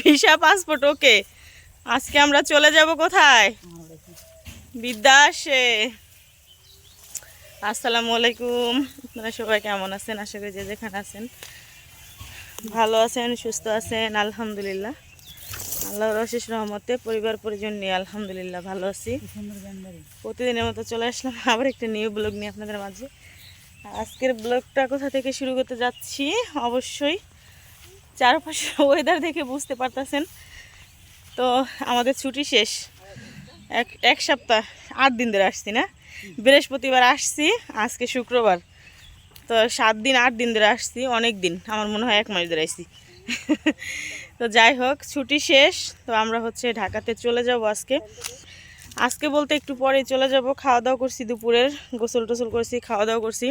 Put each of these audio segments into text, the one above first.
Visa passport, ওকে। আজকে আমরা চলে যাব কোথায়? বিদ্যা বিদ্যাসে আসসালামু আলাইকুম। আপনারা সবাই কেমন আছেন? আশা করি যে যেখানে আছেন, ভালো আছেন, সুস্থ আছেন, আলহামদুলিল্লাহ। আল্লাহর অশেষ রহমতে পরিবার পরিজন নিয়ে আলহামদুলিল্লাহ ভালো আছি। প্রতিদিনের মতো চলে আসলাম আবার একটা নিউ ব্লগ নিয়ে আপনাদের মাঝে। আজকের ব্লগটা কোথা থেকে শুরু করতে যাচ্ছি? অবশ্যই চারপাশে ওয়েদার দেখে বুঝতে পারতেছেন। তো আমাদের ছুটি শেষ। এক এক সপ্তাহ, আট দিন ধরে আসছি না? বৃহস্পতিবার আসছি, আজকে শুক্রবার। তো সাত দিন, আট দিন ধরে আসছি, অনেক দিন, আমার মনে হয় এক মাস ধরে আসছি তো যাই হোক, ছুটি শেষ, তো আমরা হচ্ছে ঢাকাতে চলে যাব আজকে। আজকে বলতে একটু পরেই চলে যাব খাওয়া দাওয়া করছি দুপুরের গোসল টোসল করছি খাওয়া দাওয়া করছি।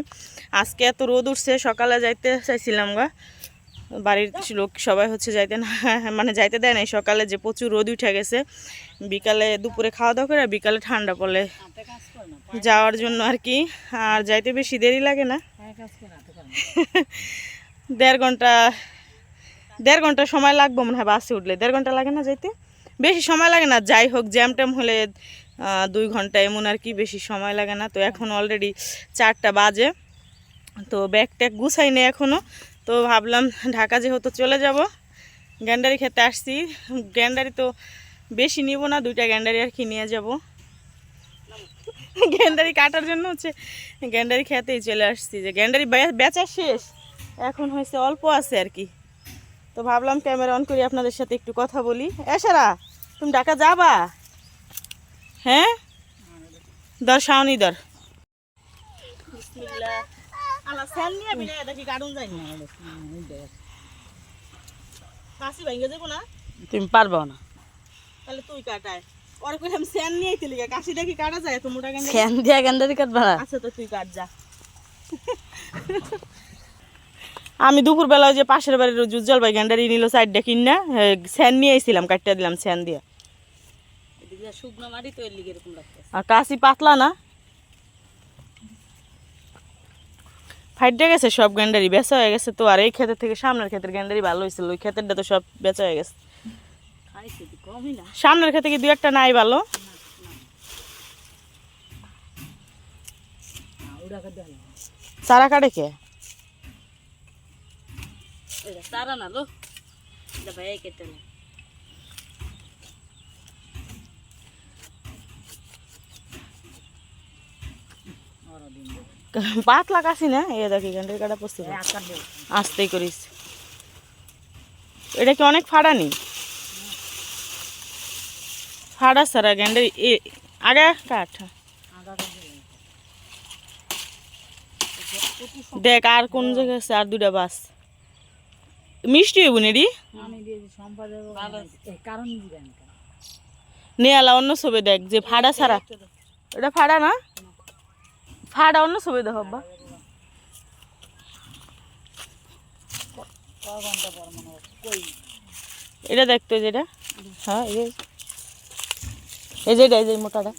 আজকে এত রোদ উঠছে, সকালে যাইতে চাইছিলাম গা। বাড়ির লোক সবাই হচ্ছে যাইতে না মানে যাইতে দেয় নাই। সকালে যে প্রচুর রোদ উঠে গেছে, বিকালে দুপুরে খাওয়া দাওয়া করে বিকালে ঠান্ডা পড়লে যাওয়ার জন্য আর কি। আর যাইতে বেশি দেরি লাগে না। দেড় ঘণ্টা দেড় ঘণ্টা সময় লাগবে মনে হয় বাসে উঠলে। দেড় ঘণ্টা লাগে না যাইতে? বেশি সময় লাগে না। যাই হোক, জ্যাম ট্যাম হলে দুই ঘণ্টা এমন আর কি বেশি সময় লাগে না। তো এখন অলরেডি চারটা বাজে। তো ব্যাগ ট্যাগ গুছাই নেই এখনও তো ভাবলাম ঢাকা যেহেতু চলে যাব, গ্যান্ডারি খেতে আসছি। গ্যান্ডারি তো বেশি নিব না, দুইটা গ্যান্ডারি আর কি নিয়ে যাব। গ্যান্ডারি কাটার জন্য হচ্ছে গ্যান্ডারি খেতেই চলে আসছি যে গ্যান্ডারি বেচা শেষ, এখন হয়েছে অল্প আছে আর কি। তো ভাবলাম ক্যামেরা অন করি, আপনাদের সাথে একটু কথা বলি। এসারা তুমি ঢাকা যাবা? হ্যাঁ? দর শাওনি দর বিসমিল্লাহ। আলা স্যান নিয়ে বিলে দেখি কাটুন যাই না কাশি যাব না? তুমি পারব না। তাহলে তুই কাটায়। ওর কইলাম স্যান নিয়ে আইতে লিগা কাশিটা কি কাটা যায় তো মোটা গেন্দা ফ্যান দিয়া গেন্দারি কাটবা আচ্ছা তো তুই কাট যা। আমি দুপুরবেলা ওই যে পাশের বাড়ির উজ্জ্বল ভাই গ্যান্ডারি নিল সাইডটা না স্যান নিয়ে আইছিলাম কাটটা দিলাম স্যান দিয়ে। শুকনো মাটি তো এর লিগে এরকম লাগছে আর কাশি পাতলা না। ফাইটে গেছে সব গ্যান্ডারি বেচা হয়ে গেছে তো আর এই ক্ষেতের থেকে সামনের ক্ষেতের গ্যান্ডারি ভালো হয়েছিল ওই ক্ষেতেরটা তো সব বেচা হয়ে গেছে। সামনের ক্ষেতে কি দু একটা নাই ভালো? চারা কাটে কে? সারা না লো। ভাই কেটে না পাতলা কাশি না? এ দেখি গ্যান্ডারি কাটা পড়ছে আস্তেই করিস। এটা কি অনেক ফাড়া ফাড়ানি ফাড়া সারা গ্যান্ডারি এ আগে কাঠ দেখ আর কোন জায়গায় আছে? আর দুটা বাস। মিষ্টি হইব নেরি নে আলা অন্য ছবি দেখ যে ফাড়া সারা এটা ফাড়া না? ফাড়া অন্য ছবি দেখ ক এটা দেখতো যেটা হ্যাঁ এই এই যে এই যে মোটাটা।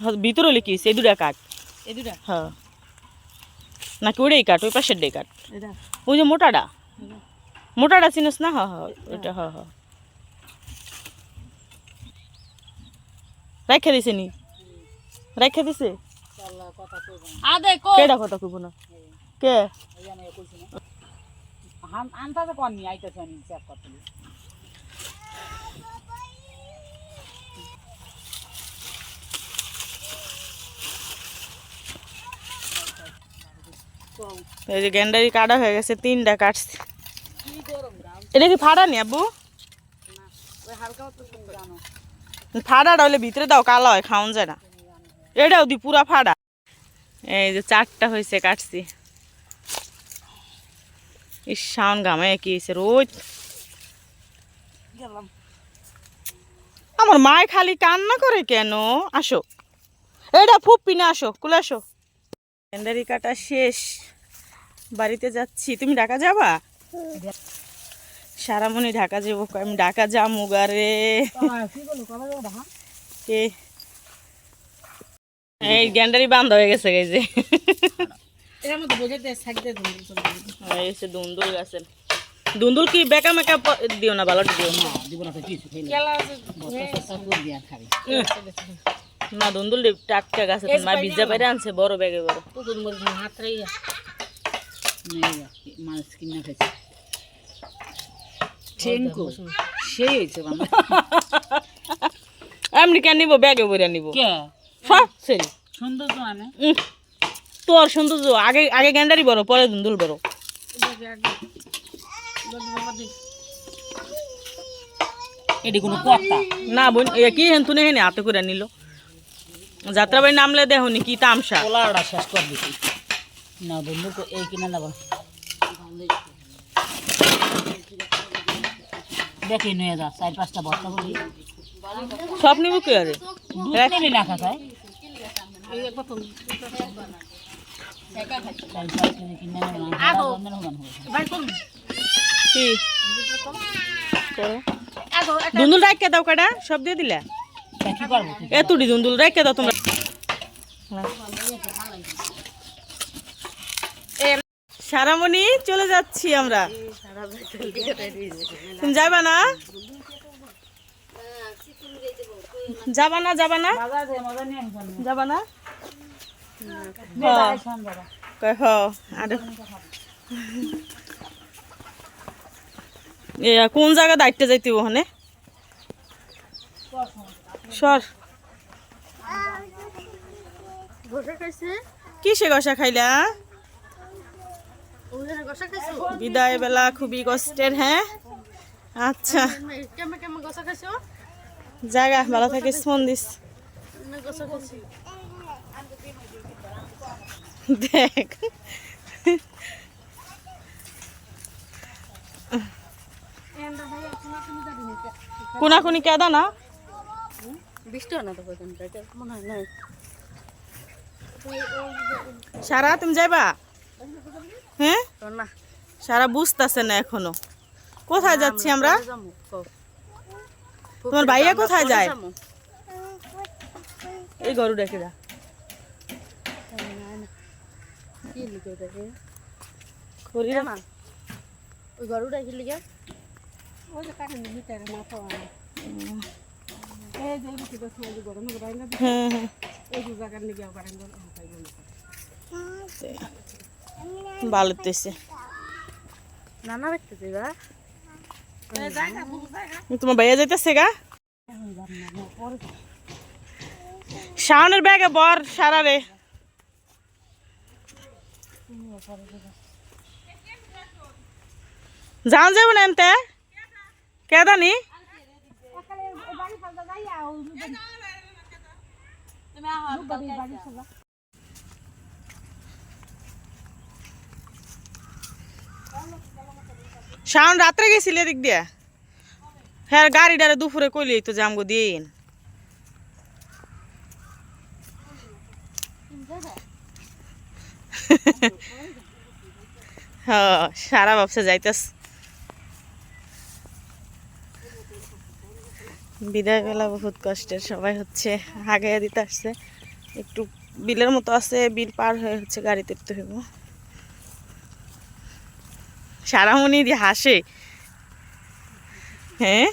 হ্যাঁ, ভিতরে লিখিস এই দুটা কাঠ। হ্যাঁ। নাকি ওটাই কাঠ ওই পাশের ডে কাঠ। ওই যে মোটাটা। মোটাটা চিনিস না? হ্যাঁ হ্যাঁ ওইটা হ্যাঁ হ্যাঁ। রেখে দিছে নি? রেখে দিছে? আল্লাহ কথা কইব না। আদে কো। কেডা কথা কইব না? কে? জানে কইছি না। হান আনতাতে কোন নি আইতাছে আমি চেক করতে এই যে গ্যান্ডারি কাটা হয়ে গেছে তিনটা কাটছে। এটা কি ফাড়া নি আব্বু? ফাড়াটা হলে ভিতরে দাও কালো হয় খাওয়ান যায় না। এটাও দি পুরা ফাড়া। এই যে চারটা হয়েছে কাটছি। ইস শাওন গামে কি হয়েছে রোজ আমার মায় খালি কান্না করে কেন? আসো। এটা ফুপ্পি না আসো কুলে আসো। গ্যান্ডারি কাটা শেষ। বাড়িতে যাচ্ছি। তুমি ঢাকা যাবা? সারামণি ঢাকা যাব। আমি ঢাকা যামু গারে কি বলো কবে যাব দেখা কে এই গ্যান্ডারি বান্ধ হয়ে গেছে এই যে দুন্দুল গাছের দুন্দুল কি বেকা মেকা দিও না ভালো দিও? না না দুন্দুল টাটকা গাছে মা ভিজা বাইরে আনছে বড় ব্যাগে বড়। মাছ কিনে খাইছি। ঠেঙ্কু। সেই হয়েছে বাবা এমনি কেন নিবো? ব্যাগে বইরা নিব। কে? মানে তোর সৌন্দর্য। আগে আগে গ্যান্ডারি বড় পরে দুন্দুল বড়। এটি কোনো কথা না বোন এ কি হেন তুনে হেনে হাতে করে নিল। যাত্রাবাড়ি নামলে দেখনি কি তামসা। পোলাওটা শেষ করে দিছি। না বন্ধু এই কিনা নেব। দেখি নিয়ে যা চার পাঁচটা বস্তা করি সব নিব কি আরে? দুন্দুল রাখকে দাও কাটা সব দিয়ে দিলা? তা কি করব? তুই? এতুডি দুন্দুল রাখকে দাও তোমরা। সারামণি চলে যাচ্ছি আমরা। তুমি যাবা না? যাবা না যাবা না? না। কোন জায়গা দায়িত্বে যাইতে ওখানে? সর। কিসে গসা খাইলা? বিদায় বেলা খুবই কষ্টের হ্যাঁ? আচ্ছা। জায়গা, ভালো থাকিস মন দিস। দেখ। কোনাকুনি কেদা না? সারা, তুমি যাইবা? হ্যাঁ? সারা বুঝতেছে না এখনও। কোথায় যাচ্ছি আমরা? তোমার ভাইয়া কোথায় যায়? এই গরু ডেকে যা। ওই গরুটা কি লিখে? ওই যে কাটেন ভিতরে মাথা এই যে এই কিছু সময় যে গরম হবে না হ্যাঁ হ্যাঁ। ভালো নানা দেখতেছি গা তোমার ভাইয়া যাইতেছে গা? শাওনের ব্যাগে বর সারা রে যাও যাব না এনতে কেদানি? শাওন রাত্রে গেছিল এদিক দিয়া? হ্যাঁ গাড়িটারে দুপুরে কইলি তো জামগো দিন হ্যাঁ সারা ব্যবসা যাইতেস বিদায় বেলা বহুত কষ্টের, সবাই হচ্ছে আগে দিতে আসছে। একটু বিলের মতো আছে, বিল পার হয়ে হচ্ছে গাড়িতে উঠতে হইব। সারামণি দিয়ে হাসে। হ্যাঁ?